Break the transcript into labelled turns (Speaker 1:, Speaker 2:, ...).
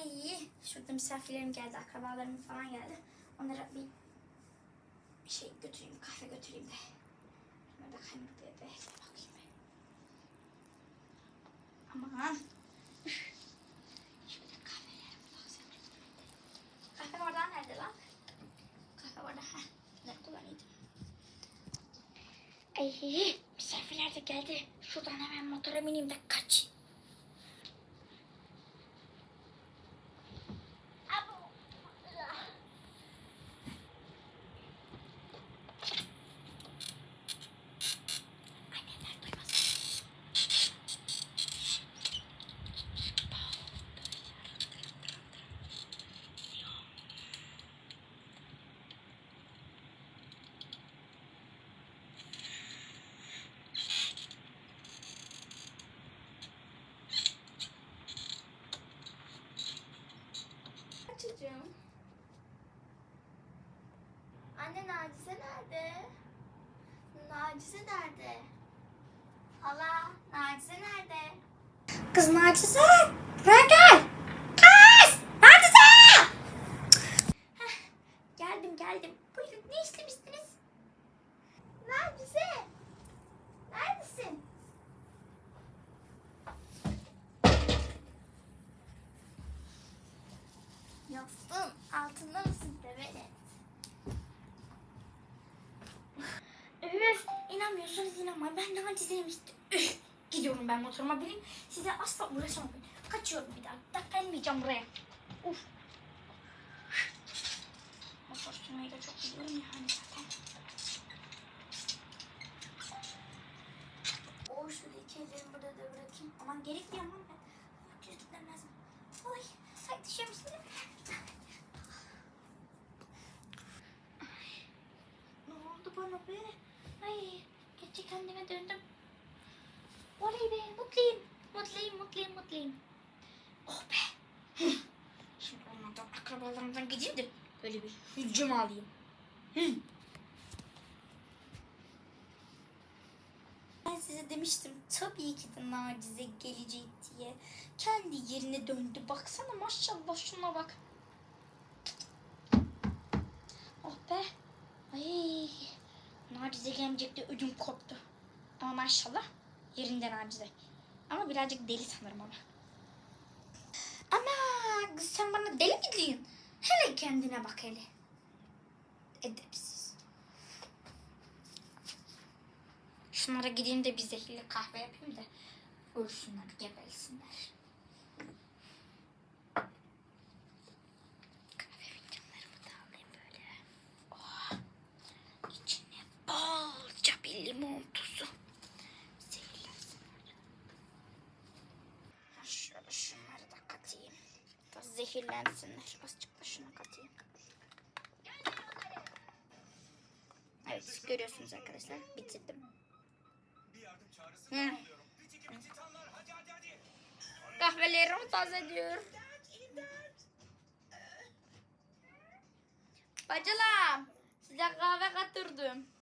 Speaker 1: Ay şurada misafirlerim geldi, akrabalarım falan geldi. Onlara bir şey götüreyim, kahve götüreyim de. Şunları da kaynatıya da bakayım ben. Aman. Şöyle kahvelerimi baksana. Kahve orada nerede lan? Kahve orada. Heh. Ne kullanıyordum? Ay misafirler de geldi. Şuradan hemen motora bineyim de kaç. Çocuğum. Anne Nacize nerede? Nacize nerede? Hala Nacize nerede? Kız Nacize! Buraya gel! Kız! Nacize! Heh, geldim geldim. Buyurun ne istemiştiniz? Nacize! Neredesin? Yastığın altında mısın bebeğim? Üf, inanmıyorsanız inanmayın. Ben Nacize'ymiştim. Üf, gidiyorum ben motoruma bineyim. Size asla uğraşamam. Kaçıyorum bir daha. Bir daha gelmeyeceğim buraya. Uf. Motor sürmeyi de çok biliyorum yani zaten. O şuradaki ellerimi burada da bırakayım. Aman gerekmiyor aman ben. Düz mi? Ay, ay düşüyorum şimdi. Ne oldu bana be? Ay, gece kendime döndüm. Oley be, mutluyum. Mutluyum, mutluyum, mutluyum. Oh be. Şimdi onlardan akrabalarımdan gideyim de böyle bir hüccüm alayım. Hı. Size demiştim tabii ki de Nacize gelecek diye. Kendi yerine döndü. Baksana maşallah şuna bak. Oh be. Ay. Nacize gelmeyecek de ödüm koptu. Ama maşallah yerinde Nacize. Ama birazcık deli sanırım ama. Ama sen bana deli mi diyorsun? Hele kendine bak hele. Edepsiz. Şunlara gideyim de bir zehirli kahve yapayım da ölsünler, gebersinler. Oh. Limon tuzu. Zehirlensinler. Şöyle şunları da katayım. Da zehirlensinler. Azıcık da şunu katayım. Evet görüyorsunuz arkadaşlar bitirdim. Hı. Kahvelerimi taze ediyor. Bacılam size kahve katırdım.